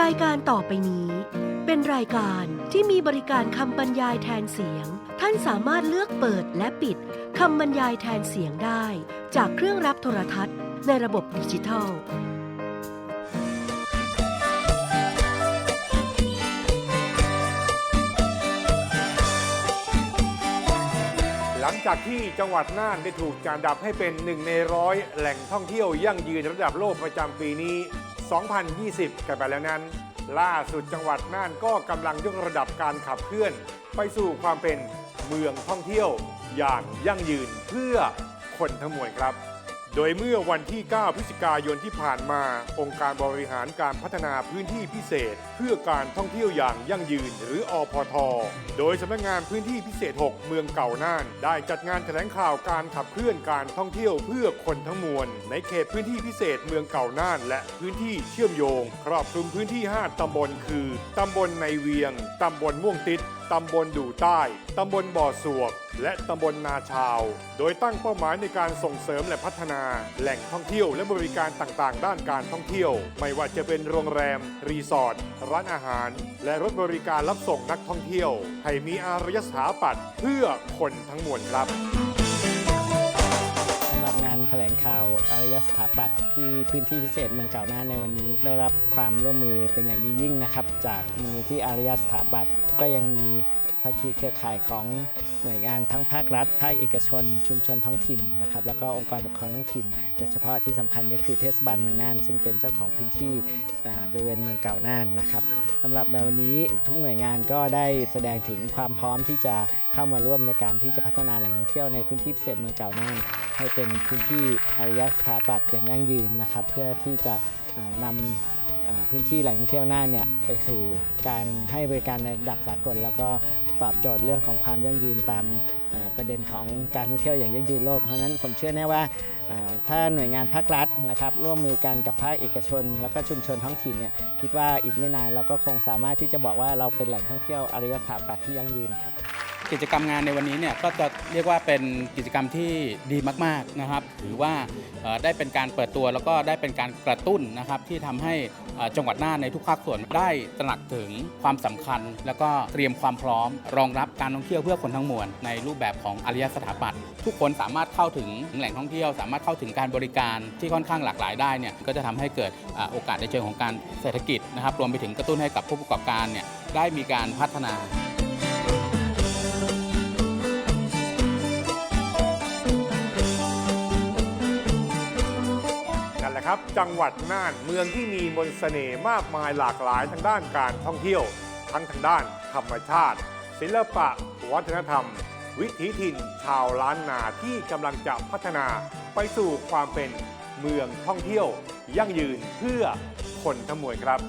รายการต่อไปนี้ เป็นรายการที่มีบริการคำบรรยายแทนเสียง ท่านสามารถเลือกเปิดและปิดคำบรรยายแทนเสียงได้ จากเครื่องรับโทรทัศน์ในระบบดิจิทัล หลังจากที่จังหวัดน่านได้ถูกจานดับให้เป็นหนึ่งในร้อยแหล่งท่องเที่ยวยั่งยืนระดับโลกประจำปีนี้ 2020 กันไปแล้วนั้น ล่าสุดจังหวัดน่านก็กำลังยกระดับการขับเคลื่อน ไปสู่ความเป็นเมืองท่องเที่ยวอย่างยั่งยืนเพื่อคนทั้งมวลครับ โดยเมื่อวันที่ 9 พฤศจิกายนที่ผ่านมา องค์การบริหารการพัฒนาพื้นที่พิเศษ เพื่อการท่องเที่ยวอย่างยั่งยืนหรืออพท โดยสำนักงานพื้นที่พิเศษ 6 เมืองเก่าน่าน ได้จัดงานแถลงข่าวการขับเคลื่อนการท่องเที่ยวเพื่อคนทั้งมวล ในเขตพื้นที่พิเศษเมืองเก่าน่าน และพื้นที่เชื่อมโยง ครอบคลุมพื้นที่ 5 ตำบลคือ ตำบลในเวียง ตำบลม่วงติด ตำบลดู่ใต้ ตำบลบ่อสวก และตำบลนาชาว โดยตั้งเป้าหมายในการส่งเสริมและพัฒนา แหล่งท่องเที่ยวและบริการต่างๆ ด้านการท่องเที่ยว ไม่ว่าจะเป็นโรงแรม รีสอร์ท ร้านอาหาร และรถบริการรับส่งนักท่องเที่ยว ให้มีอารยสถาปัตย์เพื่อคนทั้งมวลครับสำหรับงานแถลงข่าวอารยสถาปัตย์ที่พื้นที่พิเศษเมืองเก่าน่าในวันนี้ ได้รับความร่วมมือเป็นอย่างดียิ่งนะครับ จากมูลนิธิอารยสถาปัตย์ก็ยังมี ภาคีเครือข่ายของหน่วยงานทั้งภาครัฐ ภาคเอกชน ชุมชนท้องถิ่นนะครับแล้วก็องค์กรปกครองท้องถิ่นโดยเฉพาะที่สำคัญก็คือเทศบาลเมืองน่าน ซึ่งเป็นเจ้าของพื้นที่บริเวณเมืองเก่าน่านนะครับสำหรับในวันนี้ทุกหน่วยงานก็ได้แสดงถึงความพร้อมที่จะเข้ามาร่วมในการที่จะพัฒนาแหล่งท่องเที่ยวในพื้นที่พิเศษเมืองเก่าน่านให้เป็นพื้นที่อารยสถาปัตย์อย่างยั่งยืนนะครับ เพื่อที่จะนำอ่า พื้นที่แหล่งท่องเที่ยวน่านเนี่ยไปสู่การให้บริการในระดับสากล แล้วก็ตอบโจทย์เรื่องของความยั่งยืนตามประเด็นของการท่องเที่ยวอย่างยั่งยืนโลก เพราะฉะนั้นผมเชื่อแน่ว่าถ้าหน่วยงานภาครัฐนะครับร่วมมือกันกับภาคเอกชน แล้วก็ชุมชนท้องถิ่นเนี่ยคิดว่าอีกไม่นานเราก็คงสามารถที่จะบอกว่าเราเป็นแหล่งท่องเที่ยวอารยสถาปัตย์ที่ยั่งยืนครับ กิจกรรมงานในวันนี้เนี่ยก็จะเรียกว่าเป็นกิจกรรมที่ดีมากๆนะครับ ถือว่าได้เป็นการเปิดตัวแล้วก็ได้เป็นการกระตุ้นนะครับที่ทำให้จังหวัดน่านในทุกภาคส่วนได้ตระหนักถึงความสำคัญ แล้วก็เตรียมความพร้อม รองรับการท่องเที่ยวเพื่อคนทั้งมวลในรูปแบบของอารยสถาปัตย์ทุกคนสามารถเข้าถึงแหล่งท่องเที่ยว สามารถเข้าถึงการบริการที่ค่อนข้างหลากหลายได้เนี่ยก็จะทำให้เกิดโอกาสในเชิงของการเศรษฐกิจนะครับรวมไปถึงกระตุ้นให้กับผู้ประกอบการเนี่ยได้มีการพัฒนา แหละครับ จังหวัดน่านเมืองที่มีมนต์เสน่ห์มากมายหลากหลายทางด้านการท่องเที่ยว ทั้งทางด้านธรรมชาติ ศิลปะ วัฒนธรรม วิถีถิ่น ชาวล้านนาที่กำลังจะพัฒนาไปสู่ความเป็นเมืองท่องเที่ยว ยั่งยืนเพื่อคนทั้งมวลครับ